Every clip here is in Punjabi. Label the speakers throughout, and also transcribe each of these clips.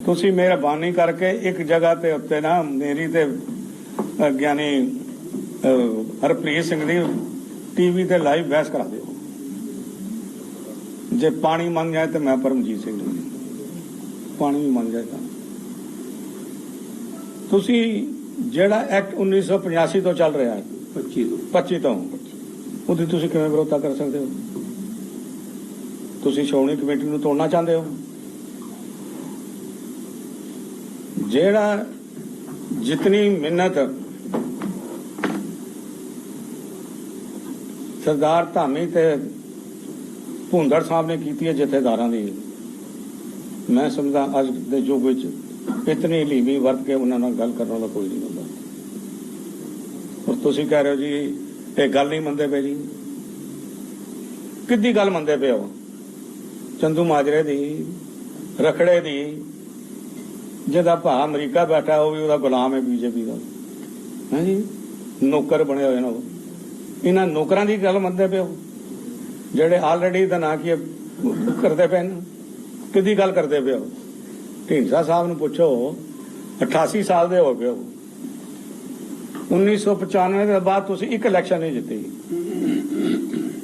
Speaker 1: ਤੁਸੀਂ ਮਿਹਰਬਾਨੀ ਕਰਕੇ ਇੱਕ ਜਗ੍ਹਾ ਤੇ ਉੱਤੇ ਨਾ ਮੇਰੀ ਤੇ ਗਿਆਨੀ ਹਰਪ੍ਰੀਤ ਸਿੰਘ ਦੀ ਟੀਵੀ ਤੇ ਲਾਈਵ ਬਹਿਸ ਕਰਾ ਦਿਓ। ਜੇ ਪਾਣੀ ਮੰਗ ਜਾਏ ਤੇ ਮੈਂ ਪਰਮਜੀਤ ਸਿੰਘ ਪਾਣੀ ਵੀ ਮੰਗ ਜਾਏ ਤਾਂ। ਤੁਸੀਂ ਜਿਹੜਾ ਐਕਟ 1985 ਤੋਂ ਚੱਲ ਰਿਹਾ ਹੈ
Speaker 2: 25 ਤੋਂ।
Speaker 1: 25 ਤੋਂ ਉਹਦੀ ਤੁਸੀਂ ਕਿਵੇਂ ਵਿਰੋਧਤਾ ਕਰ ਸਕਦੇ ਹੋ? ਤੁਸੀਂ ਸ਼੍ਰੋਮਣੀ ਕਮੇਟੀ ਨੂੰ ਤੋੜਨਾ ਚਾਹੁੰਦੇ ਹੋ? ਜਿਹੜਾ ਜਿਤਨੀ ਮਿਹਨਤ ਸਰਦਾਰ ਧਾਮੀ ਤੇ ਭੁੰਦੜ ਸਾਹਿਬ ਨੇ ਕੀਤੀ ਹੈ ਜਥੇਦਾਰਾਂ ਦੀ, ਮੈਂ ਸਮਝਦਾ ਅੱਜ ਦੇ ਯੁੱਗ ਵਿੱਚ ਇਤਨੀ ਲੀਵੀ ਵਰਤ ਕੇ ਉਹਨਾਂ ਨਾਲ ਗੱਲ ਕਰਨ ਵਾਲਾ ਕੋਈ ਨਹੀਂ ਹੁੰਦਾ। ਔਰ ਤੁਸੀਂ ਕਹਿ ਰਹੇ ਹੋ ਜੀ, ਇਹ ਗੱਲ ਨਹੀਂ ਮੰਨਦੇ ਪਏ ਜੀ। ਕਿੱਦੀ ਗੱਲ ਮੰਨਦੇ ਪਏ ਹੋ? ਚੰਦੂ ਮਾਜਰੇ ਦੀ, ਰਖੜੇ ਦੀ ਜਿਹਦਾ ਭਾ ਅਮਰੀਕਾ ਬੈਠਾ, ਉਹ ਵੀ ਉਹਦਾ ਗੁਲਾਮ ਹੈ ਬੀਜੇਪੀ ਦਾ। ਹੈ ਜੀ? ਨੌਕਰ ਬਣੇ ਹੋਏ ਨੇ ਇਹਨਾਂ ਨੌਕਰਾਂ ਦੀ ਗੱਲ ਮੰਨਦੇ ਪਏ ਹੋ? ਜਿਹੜੇ ਆਲਰੇਡੀ ਦਾ ਨਾਂ ਕੀ ਕਰਦੇ ਪਏ ਨੇ। ਕਿੱਦੀ ਗੱਲ ਕਰਦੇ ਪਏ ਹੋ? ਢੀਂਡਸਾ ਸਾਹਿਬ ਨੂੰ ਪੁੱਛੋ 88 ਸਾਲ ਦੇ ਹੋ ਗਏ ਹੋ। 1995 ਦੇ ਬਾਅਦ ਤੁਸੀਂ ਇੱਕ ਇਲੈਕਸ਼ਨ ਨਹੀਂ ਜਿੱਤੀ।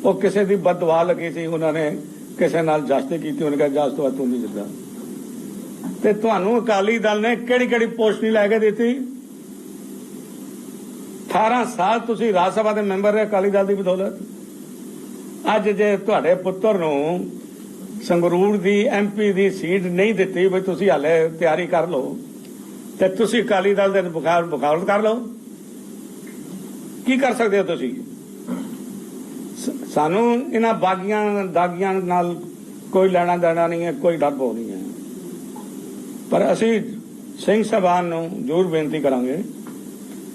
Speaker 1: ਉਹ ਕਿਸੇ ਦੀ ਬਦਦੁਆ ਲੱਗੀ ਸੀ, ਉਹਨਾਂ ਨੇ ਕਿਸੇ ਨਾਲ ਜਸਤੇ ਕੀਤੀ, ਉਹਨੇ ਕਿਹਾ ਜਸ ਤੋਂ ਤੂੰ ਨਹੀਂ ਜਿੱਤਦਾ। ਤੇ ਤੁਹਾਨੂੰ ਅਕਾਲੀ ਦਲ ਨੇ ਕਿਹੜੀ ਕਿਹੜੀ ਪੋਸਟ ਨਹੀਂ ਲੈ ਕੇ ਦਿੱਤੀ? 18 ਸਾਲ ਤੁਸੀਂ ਰਾਜ ਸਭਾ ਦੇ ਮੈਂਬਰ ਰਹੇ ਅਕਾਲੀ ਦਲ ਦੀ ਬਦੌਲਤ। ਅੱਜ ਜੇ ਤੁਹਾਡੇ ਪੁੱਤਰ ਨੂੰ ਸੰਗਰੂਰ ਦੀ ਐਮਪੀ ਦੀ ਸੀਟ ਨਹੀਂ ਦਿੱਤੀ, ਵੀ ਤੁਸੀਂ ਹਾਲੇ ਤਿਆਰੀ ਕਰ ਲਓ, ਤੇ ਤੁਸੀਂ ਅਕਾਲੀ ਦਲ ਦੇ ਬੁਖਾਰ ਬੁਖਾਰਤ ਕਰ ਲਓ। ਕੀ ਕਰ ਸਕਦੇ ਹੋ ਤੁਸੀਂ? ਸਾਨੂੰ ਇਹਨਾਂ ਬਾਗੀਆਂ, ਦਾਗੀਆਂ ਨਾਲ ਕੋਈ ਲੈਣਾ ਦੇਣਾ ਨਹੀਂ ਹੈ, ਕੋਈ ਡਰ ਭੋ ਨਹੀਂ ਹੈ। ਪਰ ਅਸੀਂ ਸਿੰਘ ਸਭਾਨ ਨੂੰ ਜ਼ਰੂਰ ਬੇਨਤੀ ਕਰਾਂਗੇ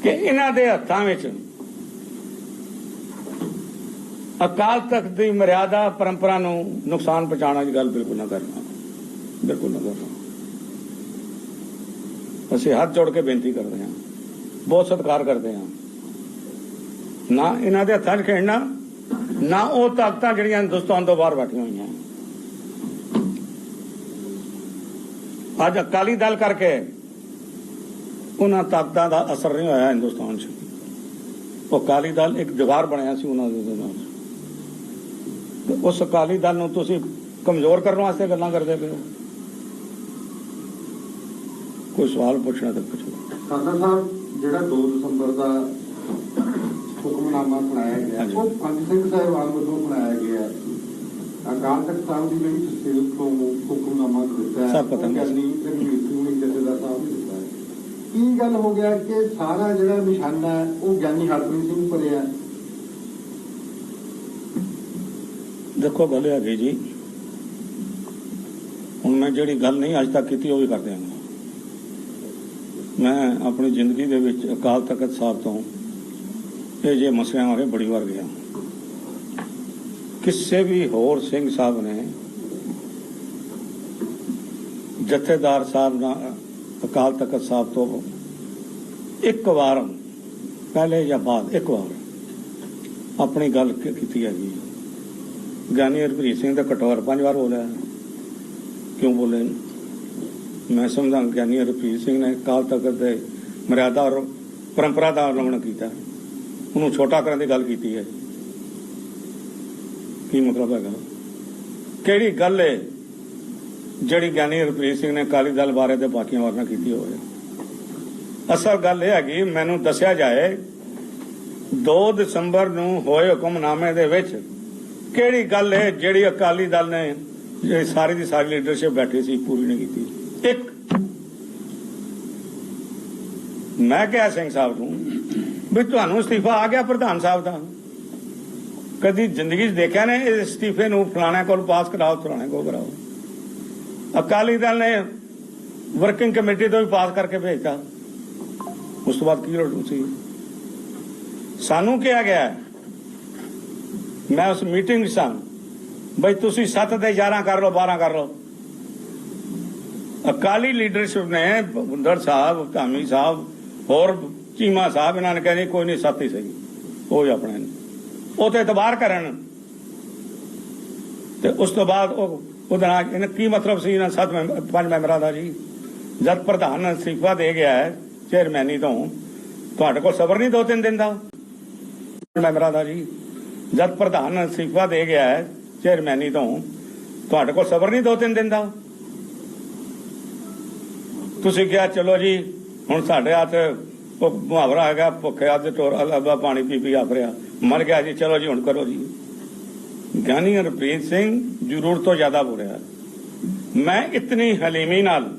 Speaker 1: ਕਿ ਇਹਨਾਂ ਦੇ ਹੱਥਾਂ ਵਿੱਚ ਅਕਾਲ ਤਖਤ ਦੀ ਮਰਿਆਦਾ ਪਰੰਪਰਾ ਨੂੰ ਨੁਕਸਾਨ ਪਹੁੰਚਾਉਣ ਦੀ ਗੱਲ ਬਿਲਕੁਲ ਨਾ ਕਰਨਾ ਬਿਲਕੁਲ ਨਾ ਕਰਨਾ ਅਸੀਂ ਹੱਥ ਜੋੜ ਕੇ ਬੇਨਤੀ ਕਰਦੇ ਹਾਂ। ਬਹੁਤ ਸਤਿਕਾਰ ਕਰਦੇ ਹਾਂ। ਨਾ ਇਹਨਾਂ ਦੇ ਹੱਥਾਂ 'ਚ ਖੇਡਣਾ, ਨਾ ਉਹ ਤਾਕਤਾਂ ਜਿਹੜੀਆਂ ਹਿੰਦੁਸਤਾਨ ਤੋਂ ਬਾਹਰ ਬੈਠੀਆਂ ਹੋਈਆਂ। ਅੱਜ ਅਕਾਲੀ ਦਲ ਕਰਕੇ ਉਹਨਾਂ ਤਾਕਤਾਂ ਦਾ ਅਸਰ ਨਹੀਂ ਹੋਇਆ ਹਿੰਦੁਸਤਾਨ 'ਚ ਉਹ ਅਕਾਲੀ ਦਲ ਇੱਕ ਜੁਗਾਰ ਬਣਿਆ ਸੀ ਉਹਨਾਂ ਦੇ ਨਾਲ ਉਸ ਅਕਾਲੀ ਦਲ ਨੂੰ ਤੁਸੀਂ ਕਮਜ਼ੋਰ ਕਰਨ ਵਾਸਤੇ ਗੱਲਾਂ ਕਰਦੇ ਪਏ ਹੋ ਕੋਈ ਸਵਾਲ ਪੁੱਛਣਾ ਤਾਂ ਪੁੱਛੋ
Speaker 2: ਸਾਦਰ ਸਾਹਿਬ ਜਿਹੜਾ 2 ਦਸੰਬਰ ਦਾ ਹੁਕਮਨਾਮਾ ਸੁਣਾਇਆ ਗਿਆ। ਉਹ ਪੰਜ ਸਿੰਘ ਸਾਹਿਬਾਨ ਵੱਲੋਂ ਬਣਾਇਆ ਗਿਆ। ਅਕਾਲ ਤਖਤ ਸਾਹਿਬ ਦੀ ਜਿਹੜੀ ਤਸਦੀਕ ਤੋਂ ਹੁਕਮਨਾਮਾ ਦਿੱਤਾ ਹੈ।
Speaker 1: ਸਭ ਪਤਾ
Speaker 2: ਉਹ
Speaker 1: ਨਹੀਂ।
Speaker 2: ਗਿਆਨੀ ਰਣਜੀਤ ਸਿੰਘ ਨੇ ਜਥੇਦਾਰ ਸਾਹਿਬ ਨੇ ਦਿੱਤਾ ਹੈ। ਕੀ ਗੱਲ ਹੋ ਗਿਆ ਕਿ ਸਾਰਾ ਜਿਹੜਾ ਨਿਸ਼ਾਨਾ ਹੈ ਉਹ ਗਿਆਨੀ ਹਰਪ੍ਰੀਤ ਸਿੰਘ ਭਰਿਆ
Speaker 1: ਦੇਖੋ ਗੱਲ ਹੈਗੀ ਜੀ। ਹੁਣ ਮੈਂ ਜਿਹੜੀ ਗੱਲ ਨਹੀਂ ਅੱਜ ਤੱਕ ਕੀਤੀ ਉਹ ਵੀ ਕਰ ਦਿਆਂਗਾ। ਮੈਂ ਆਪਣੀ ਜ਼ਿੰਦਗੀ ਦੇ ਵਿੱਚ ਅਕਾਲ ਤਖਤ ਸਾਹਿਬ ਤੋਂ ਇਹ ਜੇ ਮਸਲਿਆਂ ਬਾਰੇ ਬੜੀ ਵਾਰ ਗਿਆ। ਕਿਸੇ ਵੀ ਹੋਰ ਸਿੰਘ ਸਾਹਿਬ ਨੇ ਜਥੇਦਾਰ ਸਾਹਿਬ ਨਾਲ ਅਕਾਲ ਤਖਤ ਸਾਹਿਬ ਤੋਂ ਇੱਕ ਵਾਰ ਪਹਿਲੇ ਜਾਂ ਬਾਅਦ ਇੱਕ ਵਾਰ ਆਪਣੀ ਗੱਲ ਕ- ਕੀਤੀ ਹੈਗੀ। ਗਿਆਨੀ ਹਰਪ੍ਰੀਤ ਸਿੰਘ ਦਾ ਕਟੋਰ ਪੰਜ ਵਾਰ ਬੋਲਿਆ। ਕਿਉਂ ਬੋਲੇ? ਮੈਂ ਸਮਝਦਾ ਗਿਆਨੀ ਹਰਪ੍ਰੀਤ ਸਿੰਘ ਨੇ ਕਾਲ ਤਖਤ ਦੇ ਮਰਿਆਦਾ ਔਰ ਪਰੰਪਰਾ ਦਾ ਉਲੰਘਣ ਕੀਤਾ। ਉਹਨੂੰ ਛੋਟਾ ਕਰਨ ਦੀ ਗੱਲ ਕੀਤੀ ਹੈ। ਕੀ ਮਤਲਬ ਹੈਗਾ? ਕਿਹੜੀ ਗੱਲ ਹੈ ਜਿਹੜੀ ਗਿਆਨੀ ਹਰਪ੍ਰੀਤ ਸਿੰਘ ਨੇ ਕਾਲੀ ਦਲ ਬਾਰੇ ਤੇ ਬਾਕੀਆਂ ਬਾਰੇ ਕੀਤੀ ਹੋਵੇ? ਅਸਲ ਗੱਲ ਇਹ ਹੈਗੀ, ਮੈਨੂੰ ਦੱਸਿਆ ਜਾਏ 2 ਦਸੰਬਰ ਨੂੰ ਹੋਏ ਹੁਕਮਨਾਮੇ ਦੇ ਵਿੱਚ ਕਿਹੜੀ ਗੱਲ ਹੈ ਜਿਹੜੀ ਅਕਾਲੀ ਦਲ ਨੇ ਜਿਹੜੀ ਸਾਰੀ ਦੀ ਸਾਰੀ ਲੀਡਰਸ਼ਿਪ ਬੈਠੀ ਸੀ, ਪੂਰੀ ਨਹੀਂ ਕੀਤੀ? ਇੱਕ, ਮੈਂ ਕਿਹਾ ਸਿੰਘ ਸਾਹਿਬ ਨੂੰ ਵੀ ਤੁਹਾਨੂੰ ਅਸਤੀਫਾ ਆ ਗਿਆ ਪ੍ਰਧਾਨ ਸਾਹਿਬ ਦਾ। ਕਦੀ ਜ਼ਿੰਦਗੀ 'ਚ ਦੇਖਿਆ ਨੇ ਇਸ ਅਸਤੀਫੇ ਨੂੰ ਫਲਾਣੇ ਕੋਲ ਪਾਸ ਕਰਾਓ ਫਲਾਣੇ ਕੋਲ ਕਰਾਓ। ਅਕਾਲੀ ਦਲ ਨੇ ਵਰਕਿੰਗ ਕਮੇਟੀ ਤੋਂ ਵੀ ਪਾਸ ਕਰਕੇ ਭੇਜਤਾ। ਉਸ ਤੋਂ ਬਾਅਦ ਕੀ ਲੋੜ ਸੀ? ਸਾਨੂੰ ਕਿਹਾ ਗਿਆ ਮੈਂ ਉਸ ਮੀਟਿੰਗ ਵਿੱਚ ਸਾਂ, ਬਈ ਤੁਸੀਂ 7 ਦੇ 11 ਕਰ ਲਓ 12 ਕਰ ਲਓ। ਅਕਾਲੀ ਲੀਡਰਸ਼ਿਪ ਨੇ ਬੁੰਦਰ ਸਾਹਿਬ, ਧਾਮੀ ਸਾਹਿਬ, ਹੋਰ ਚੀਮਾ ਸਾਹਿਬ, ਇਹਨਾਂ ਨੇ ਕਹਿੰਦੇ ਕੋਈ ਨਹੀਂ, ਸੱਤ ਹੀ ਸਹੀ। ਉਹ ਹੀ ਆਪਣੇ ਉਹ ਤੇ ਇਤਬਾਰ ਕਰਨ। ਤੇ ਉਸ ਤੋਂ ਬਾਅਦ ਉਹ ਉਹਦਾ ਨਾਲ ਕੀ ਮਤਲਬ ਸੀ ਇਹਨਾਂ ਸੱਤ ਪੰਜ ਮੈਂਬਰਾਂ ਦਾ ਜੀ? ਜਦ ਪ੍ਰਧਾਨ ਅਸਤੀਫਾ ਦੇ ਗਿਆ ਹੈ, ਚੇਅਰਮੈਨੀ ਤੋਂ, ਤੁਹਾਡੇ ਕੋਲ ਸਬਰ ਨਹੀਂ ਦੋ ਤਿੰਨ ਦਿਨ ਦਾ? ਮੈਂਬਰਾਂ ਦਾ ਜੀ। ਜਦ ਪ੍ਰਧਾਨ ਅਸਤੀਫਾ ਦੇ ਗਿਆ ਹੈ, ਚੇਅਰਮੈਨੀ ਤੋਂ, ਤੁਹਾਡੇ ਕੋਲ ਸਬਰ ਨਹੀਂ ਦੋ ਤਿੰਨ ਦਿਨ ਦਾ? ਤੁਸੀਂ ਕਿਹਾ, ਚਲੋ ਜੀ, ਹੁਣ ਸਾਡੇ ਹੱਥ ਉਹ ਮੁਹਾਵਰਾ ਹੈਗਾ, ਭੁੱਖੇ ਹੱਥ ਟੋਰ ਅਲੱਬਾ ਪਾਣੀ ਪੀ ਪੀ ਆਫਰਿਆ ਮਰ ਗਿਆ ਜੀ, ਚਲੋ ਜੀ, ਹੁਣ ਕਰੋ ਜੀ। ਗਿਆਨੀ ਹਰਪ੍ਰੀਤ ਸਿੰਘ ਜ਼ਰੂਰ ਤੋਂ ਜ਼ਿਆਦਾ ਬੋਲਿਆ ਮੈਂ ਇਤਨੀ ਹਲੀਮੀ ਨਾਲ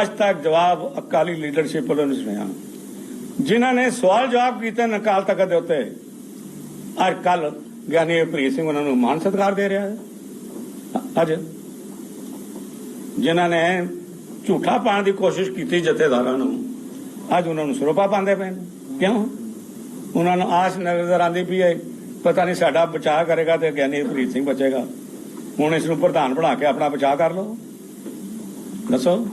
Speaker 1: ਅੱਜ ਤੱਕ ਜਵਾਬ ਅਕਾਲੀ ਲੀਡਰਸ਼ਿਪ ਵੱਲੋਂ ਨਹੀਂ ਸੁਣਿਆ। ਜਿਨ੍ਹਾਂ ਨੇ ਸਵਾਲ ਜਵਾਬ ਕੀਤੇ ਨਕਾਲ ਤੱਕ ਦੇ ਉੱਤੇ, ਅੱਜ ਕੱਲ ਗਿਆਨੀ ਹਰਪ੍ਰੀਤ ਸਿੰਘ ਉਹਨਾਂ ਨੂੰ ਮਾਨ ਸਤਿਕਾਰ ਦੇ ਰਿਹਾ ਹੈ। ਅੱਜ ਜਿਨ੍ਹਾਂ ਨੇ ਝੂਠਾ ਪਾਉਣ ਦੀ ਕੋਸ਼ਿਸ਼ ਕੀਤੀ ਜਥੇਦਾਰਾਂ ਨੂੰ, ਅੱਜ ਉਹਨਾਂ ਨੂੰ ਸਰੋਪਾ ਪਾਉਂਦੇ ਪਏ ਨੇ। ਕਿਉਂ? ਉਹਨਾਂ ਨੂੰ ਆਸ ਨਜ਼ਰ ਆਉਂਦੀ ਪਈ ਹੈ ਪਤਾ ਨਹੀਂ ਸਾਡਾ ਬਚਾਅ ਕਰੇਗਾ ਤੇ ਗਿਆਨੀ ਹਰਪ੍ਰੀਤ ਸਿੰਘ ਬਚੇਗਾ। ਹੁਣ ਇਸ ਨੂੰ ਪ੍ਰਧਾਨ ਬਣਾ ਕੇ ਆਪਣਾ ਬਚਾਅ ਕਰ ਲਓ। ਦੱਸੋ।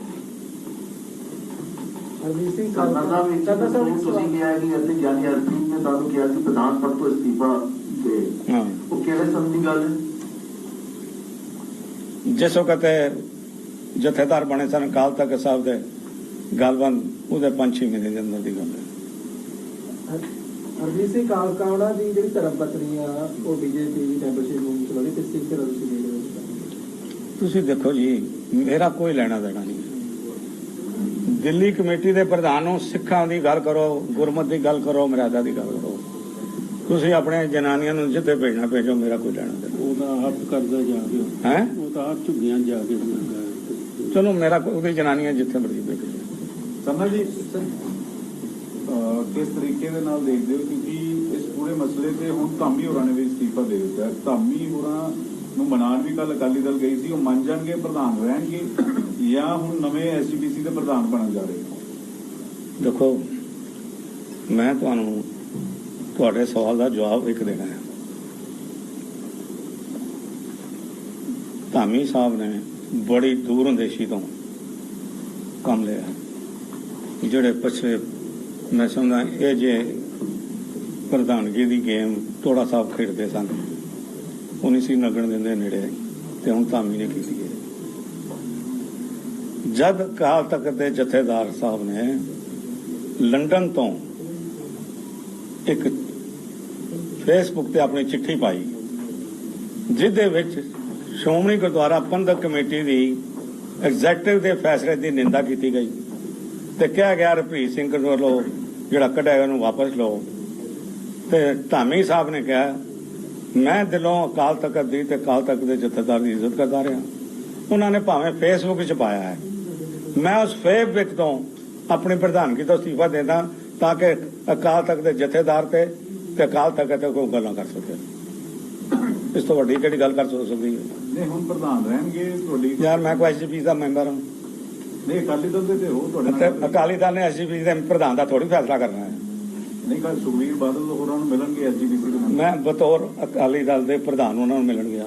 Speaker 3: ਹਰਮੀਤ ਸਿੰਘ
Speaker 4: ਸਰਦਾਰ
Speaker 3: ਸਰਦਾਰ ਸਾਹਿਬ ਇੱਕ
Speaker 4: ਤੁਸੀਂ ਕਿਹਾ ਕਿ ਅਸੀਂ ਗਿਆਨੀ ਹਰਪ੍ਰੀਤ ਨੇ ਤੁਹਾਨੂੰ ਕਿਹਾ ਸੀ ਪ੍ਰਧਾਨ ਪਦ ਤੋਂ ਅਸਤੀਫਾ ਦੇ।
Speaker 1: ਹਾਂ।
Speaker 4: ਉਹ ਕਿਹੜੇ ਸਮੇਂ ਦੀ ਗੱਲ ਹੈ?
Speaker 1: ਜਿਸ ਵਕਤ ਜਥੇਦਾਰ ਬਣੇ ਸਨ ਕਾਲ ਤੱਕ ਸਾਹਿਬ ਦੇ ਗੱਲਬਾਤ ਉਹਦੇ ਪੰਜ ਛੇ ਮਹੀਨੇ ਦੇ ਅੰਦਰ ਦੀ ਗੱਲ ਹੈ।
Speaker 3: ਹਰਮੀਤ ਸਿੰਘ ਕਾਲਕਾਵੜਾ ਦੀ ਜਿਹੜੀ ਧਰਮ ਪਤਨੀ ਆ ਉਹ ਬੀਜੇਪੀ ਦੀ ਮੈਂਬਰਸ਼ਿਪ ਨੂੰ ਚਲਾਉਂਦੀ ਤੇ ਸਿੱਖ ਧਰਮ ਦੀ ਲੀਡਰ ਵਿੱਚ
Speaker 1: ਤੁਸੀਂ ਦੇਖੋ ਜੀ ਮੇਰਾ ਕੋਈ ਲੈਣਾ ਦੇਣਾ ਨਹੀਂ। ਦਿੱਲੀ ਕਮੇਟੀ ਦੇ ਪ੍ਰਧਾਨ ਨੂੰ ਸਿੱਖਾਂ ਦੀ ਗੱਲ ਕਰੋ ਗੁਰਮਤ ਦੀ ਗੱਲ ਕਰੋ ਮਰਿਆਦਾ ਦੀ ਗੱਲ ਕਰੋ। ਤੁਸੀਂ ਆਪਣੇ ਜਨਾਨੀਆਂ ਨੂੰ ਜਿੱਥੇ ਭੇਜਣਾ ਭੇਜੋ ਮੇਰਾ ਕੋਈ ਲੈਣਾ ਦੇਣਾ
Speaker 5: ਉਹਦਾ ਹੱਥ ਕਰਦਾ ਜਾ ਕੇ।
Speaker 1: ਹੈ?
Speaker 5: ਉਹ ਤਾਂ ਆਪ ਝੁੱਗੀਆਂ ਜਾ ਕੇ।
Speaker 1: ਚਲੋ ਮੇਰਾ ਕੋਈ- ਉਹਦੀ ਜਨਾਨੀਆਂ ਜਿੱਥੇ ਮਰਜ਼ੀ ਭੇਜੋ।
Speaker 6: ਸੰਨਾ ਜੀ ਕਿਸ ਤਰੀਕੇ ਦੇ ਨਾਲ ਦੇਖਦੇ ਹੋ? ਕਿਉਂਕਿ ਇਸ ਪੂਰੇ ਮਸਲੇ ਤੇ ਹੁਣ ਧਾਮੀ ਹੋਰਾਂ ਨੇ ਵੀ ਅਸਤੀਫਾ ਦੇ ਦਿੱਤਾ। ਹੈ ਧਾਮੀ ਹੋਰਾਂ ਨੂੰ ਮਨਾਨ ਵੀ ਕੱਲ ਅਕਾਲੀ ਦਲ ਗਈ ਸੀ, ਉਹ ਮੰਨ ਜਾਣਗੇ, ਪ੍ਰਧਾਨ ਰਹਿਣਗੇ, ਜਾਂ ਹੁਣ ਨਵੇਂ ਐਸਜੀਪੀਸੀ ਦੇ ਪ੍ਰਧਾਨ ਬਣਨ ਜਾ ਰਹੇ
Speaker 1: ਦੇਖੋ, ਮੈਂ ਤੁਹਾਨੂੰ ਤੁਹਾਡੇ ਸਵਾਲ ਦਾ ਜਵਾਬ ਇੱਕ ਦੇਣਾ ਹੈ। ਧਾਮੀ ਸਾਹਿਬ ਨੇ ਬੜੀ ਦੂਰ ਅੰਦੇਸ਼ੀ ਤੋਂ ਕੰਮ ਲਿਆ। ਜਿਹੜੇ ਪਿਛਲੇ ਮੈਂ ਸਮਝਦਾ ਇਹ ਜੇ ਪ੍ਰਧਾਨਗੀ ਦੀ ਗੇਮ ਤੋੜਾ ਸਾਹਿਬ ਖੇਡਦੇ ਸਨ ਉਹ ਨਹੀਂ ਸੀ ਲੱਗਣ ਦਿੰਦੇ ਨੇੜੇ ਤੇ ਹੁਣ ਧਾਮੀ ਨੇ ਕੀਤੀ ਹੈ। ਜਦ ਕਾਲ ਤੱਕ ਦੇ ਜਥੇਦਾਰ ਸਾਹਿਬ ਨੇ ਲੰਡਨ ਤੋਂ ਇੱਕ ਫੇਸਬੁੱਕ ਤੇ ਆਪਣੀ ਚਿੱਠੀ ਪਾਈ, ਜਿਹਦੇ ਵਿੱਚ ਸ਼੍ਰੋਮਣੀ ਗੁਰਦੁਆਰਾ ਪ੍ਰਬੰਧਕ ਕਮੇਟੀ ਦੀ ਐਗਜ਼ੈਕਟਿਵ ਦੇ ਫੈਸਲੇ ਦੀ ਨਿੰਦਾ ਕੀਤੀ ਗਈ ਤੇ ਕਿਹਾ ਗਿਆ ਰਪ੍ਰੀਤ ਸਿੰਘ ਵੱਲੋਂ ਜਿਹੜਾ ਕੱਢਿਆ ਉਹਨੂੰ ਵਾਪਸ ਲਓ। ਤੇ ਧਾਮੀ ਸਾਹਿਬ ਨੇ ਕਿਹਾ ਮੈਂ ਦਿਲੋਂ ਅਕਾਲ ਤਖਤ ਦੀ ਤੇ ਅਕਾਲ ਤਖਤ ਦੇ ਜਥੇਦਾਰ ਦੀ ਇੱਜ਼ਤ ਕਰਦਾ ਰਿਹਾ। ਉਹਨਾਂ ਨੇ ਭਾਵੇਂ ਫੇਸਬੁੱਕ 'ਚ ਪਾਇਆ ਹੈ। ਮੈਂ ਉਸ ਫੇਸਬੁੱਕ ਤੋਂ ਆਪਣੀ ਪ੍ਰਧਾਨਗੀ ਤੋਂ ਅਸਤੀਫਾ ਦਿੰਦਾ ਤਾਂ ਕਿ ਅਕਾਲ ਤਖਤ ਦੇ ਜਥੇਦਾਰ ਤੇ ਤੇ ਅਕਾਲ ਤਖਤ ਤੇ ਕੋਈ ਗੱਲਾਂ ਕਰ ਸਕੇ। ਇਸ ਤੋਂ ਵੱਡੀ ਕਿਹੜੀ ਗੱਲ ਕਰ ਸਕਦੀ ਹੈ?
Speaker 6: ਨਹੀਂ ਹੁਣ ਪ੍ਰਧਾਨ ਰਹਿਣਗੇ ਤੁਹਾਡੀ
Speaker 1: ਯਾਰ ਮੈਂ ਕੋਈ ਐਸਜੀਪੀ ਦਾ ਮੈਂਬਰ ਹਾਂ।
Speaker 6: ਨਹੀਂ ਅਕਾਲੀ ਦਲ ਦੇ ਤੇ ਹੋ ਤੁਹਾਡੇ
Speaker 1: ਅਤੇ
Speaker 6: ਨਾਲ
Speaker 1: ਅਕਾਲੀ ਦਲ ਨੇ ਐਸਜੀਪੀ ਦੇ ਪ੍ਰਧਾਨ ਦਾ ਥੋੜੀ ਫੈਸਲਾ ਕਰਨਾ ਹੈ।
Speaker 6: ਨਹੀਂ ਕੱਲ ਸੁਖਬੀਰ ਬਾਦਲ ਹੋਰਾਂ ਨੂੰ ਮਿਲਣਗੇ ਐਸਜੀਪੀਸੀ ਦੇ
Speaker 1: ਮੈਂ ਬਤੌਰ ਅਕਾਲੀ ਦਲ ਦੇ ਪ੍ਰਧਾਨ ਉਹਨਾਂ ਨੂੰ ਮਿਲਣ ਗਿਆ।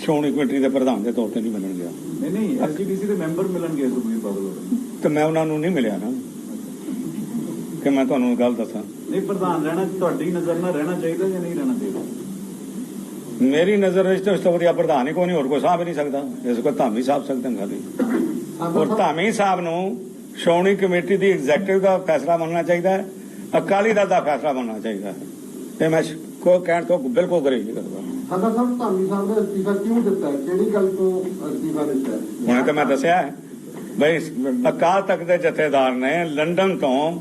Speaker 1: ਸ਼੍ਰੋਮਣੀ ਕਮੇਟੀ ਦੇ ਪ੍ਰਧਾਨ ਦੇ ਤੌਰ ਤੇ ਨਹੀਂ ਮਿਲਣ ਗਿਆ।
Speaker 6: ਨਹੀਂ ਨਹੀਂ ਐਸਜੀਪੀਸੀ ਦੇ ਮੈਂਬਰ ਮਿਲਣਗੇ ਸੁਖਬੀਰ ਬਾਦਲ ਹੋਰਾਂ ਨੂੰ।
Speaker 1: ਤੇ ਮੈਂ ਉਹਨਾਂ ਨੂੰ ਨਹੀਂ ਮਿਲਿਆ ਨਾ। ਕਿ ਮੈਂ ਤੁਹਾਨੂੰ ਗੱਲ ਦੱਸਾਂ।
Speaker 6: ਨਹੀਂ ਪ੍ਰਧਾਨ ਰਹਿਣਾ ਤੁਹਾਡੀ ਨਜ਼ਰ ਨਾਲ ਰਹਿਣਾ ਚਾਹੀਦਾ ਜਾਂ ਨਹੀਂ ਰਹਿਣਾ ਚਾਹੀਦਾ?
Speaker 1: ਮੇਰੀ ਨਜ਼ਰ ਵਿੱਚ ਤਾਂ ਇਸ ਤੋਂ ਵਧੀਆ ਪ੍ਰਧਾਨ ਹੀ ਕੋਈ ਨਹੀਂ ਹੋਰ ਕੋਈ ਸਾਹਿਬ ਹੀ ਨਹੀਂ ਸਕਦਾ। ਇਸ ਕੋ ਧਾਮੀ ਸਾਹਿਬ ਸਕਦੇ ਖਾਲੀ ਔਰ ਧਾਮੀ ਸਾਹਿਬ ਨੂੰ ਸ਼੍ਰੋਮਣੀ ਕਮੇਟੀ ਦੀ ਐਗਜ਼ੈਕਟਿਵ ਦਾ ਫੈਸਲਾ ਮੰਨਣਾ ਚਾਹੀਦਾ ਹੈ ਅਕਾਲੀ ਦਲ ਦਾ ਫੈਸਲਾ ਮੰਨਣਾ ਚਾਹੀਦਾ ਹੈ ਤੇ ਮੈਂ ਕੋ ਕਹਿਣ ਤੋਂ ਬਿਲਕੁਲ ਗਰੇਜ ਨਹੀਂ ਕਰਦਾ
Speaker 2: ਸਾਡਾ ਸਾਹਿਬ ਧਾਮੀ ਸਾਹਿਬ ਨੇ ਅਸਤੀਫਾ ਕਿਉਂ ਦਿੱਤਾ? ਕਿਹੜੀ ਗੱਲ ਤੋਂ ਅਸਤੀਫਾ ਦਿੱਤਾ ਹੈ?
Speaker 1: ਹੁਣੇ ਤਾਂ ਮੈਂ ਦੱਸਿਆ ਬਈ ਅਕਾਲ ਤਖਤ ਦੇ ਜਥੇਦਾਰ ਨੇ ਲੰਡਨ ਤੋਂ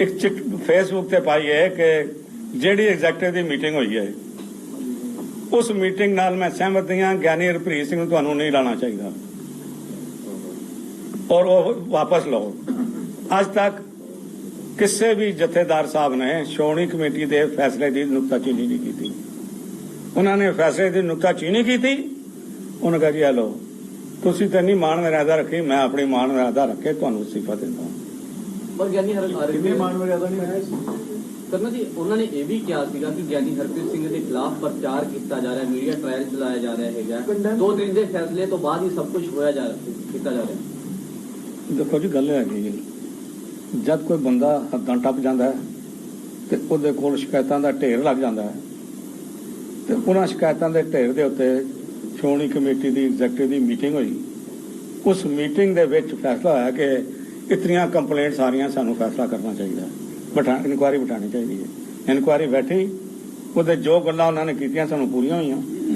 Speaker 1: ਇੱਕ ਚਿੱਠ ਫੇਸਬੁੱਕ ਤੇ ਪਾਈ ਹੈ ਕਿ ਜਿਹੜੀ ਐਗਜ਼ੈਕਟਿਵ ਦੀ ਮੀਟਿੰਗ ਹੋਈ ਹੈ ਉਸ ਮੀਟਿੰਗ ਨਾਲ ਮੈਂ ਸਹਿਮਤ ਹਾਂ ਗਿਆਨੀ ਹਰਪ੍ਰੀਤ ਸਿੰਘ ਨੂੰ ਤੁਹਾਨੂੰ ਨਹੀਂ ਲਾਣਾ ਚਾਹੀਦਾ ਔਰ ਉਹ ਵਾਪਸ ਲਓ। ਅੱਜ ਤੱਕ ਕਿਸੇ ਵੀ ਜਥੇਦਾਰ ਸਾਹਿਬ ਨੇ ਸ਼੍ਰੋਮਣੀ ਕਮੇਟੀ ਦੇ ਫੈਸਲੇ ਦੀ ਨੁਕਤਾਚੀਨੀ ਨਹੀਂ ਕੀਤੀ। ਉਹਨਾਂ ਨੇ ਫੈਸਲੇ ਦੀ ਨੁਕਤਾਚੀਨੀ ਕੀਤੀ। ਉਹਨਾਂ ਕਿਹਾ ਜੀ ਹਲੋ ਤੁਸੀਂ ਤਾਂ ਨਹੀਂ ਮਾਣ ਮਰਿਆਦਾ ਰੱਖੀ ਮੈਂ ਆਪਣੀ ਮਾਣ ਮਰਿਆਦਾ ਰੱਖ ਕੇ ਤੁਹਾਨੂੰ ਅਸਤੀਫਾ ਦਿੰਦਾ
Speaker 7: ਪਰ ਗਿਆਨੀ ਹਰ
Speaker 6: ਕਿੰਨੇ ਮਾਨ ਮਰਿਆਦਾ ਨਹੀਂ
Speaker 7: ਕਰਨਾ ਜੀ ਉਹਨਾਂ ਨੇ ਇਹ ਵੀ ਕਿਹਾ ਸੀਗਾ ਕਿ ਗਿਆਨੀ ਹਰਪ੍ਰੀਤ ਸਿੰਘ ਦੇ ਖਿਲਾਫ ਪ੍ਰਚਾਰ ਕੀਤਾ ਜਾ ਰਿਹਾ ਮੀਡੀਆ ਟ੍ਰਾਇਲ ਚਲਾਇਆ ਜਾ ਰਿਹਾ ਹੈਗਾ। ਦੋ ਦਿਨ ਦੇ ਫੈਸਲੇ ਤੋਂ ਬਾਅਦ ਹੀ ਸਭ ਕੁਝ ਹੋਇਆ ਜਾ ਕੀਤਾ ਜਾ ਰਿਹਾ।
Speaker 1: ਦੇਖੋ ਜੀ, ਗੱਲ ਹੈਗੀ ਜੀ, ਜਦ ਕੋਈ ਬੰਦਾ ਹੱਦਾਂ ਟੱਪ ਜਾਂਦਾ ਹੈ ਤੇ ਉਹਦੇ ਕੋਲ ਸ਼ਿਕਾਇਤਾਂ ਦਾ ਢੇਰ ਲੱਗ ਜਾਂਦਾ ਹੈ ਤੇ ਉਹਨਾਂ ਸ਼ਿਕਾਇਤਾਂ ਦੇ ਢੇਰ ਦੇ ਉੱਤੇ ਸ਼੍ਰੋਮਣੀ ਕਮੇਟੀ ਦੀ, ਐਗਜ਼ੈਕਟਿਵ ਦੀ ਮੀਟਿੰਗ ਹੋਈ। ਉਸ ਮੀਟਿੰਗ ਦੇ ਵਿੱਚ ਫੈਸਲਾ ਹੋਇਆ ਕਿ ਇਤਨੀਆਂ ਕੰਪਲੇਂਟ ਸਾਰੀਆਂ ਸਾਨੂੰ ਫੈਸਲਾ ਕਰਨਾ ਚਾਹੀਦਾ ਬਠਾ, ਇਨਕੁਆਰੀ ਬਿਠਾਣੀ ਚਾਹੀਦੀ ਹੈ। ਇਨਕੁਆਰੀ ਬੈਠੀ, ਉਹਦੇ ਜੋ ਗੱਲਾਂ ਉਹਨਾਂ ਨੇ ਕੀਤੀਆਂ, ਸਾਨੂੰ ਪੂਰੀਆਂ ਹੋਈਆਂ।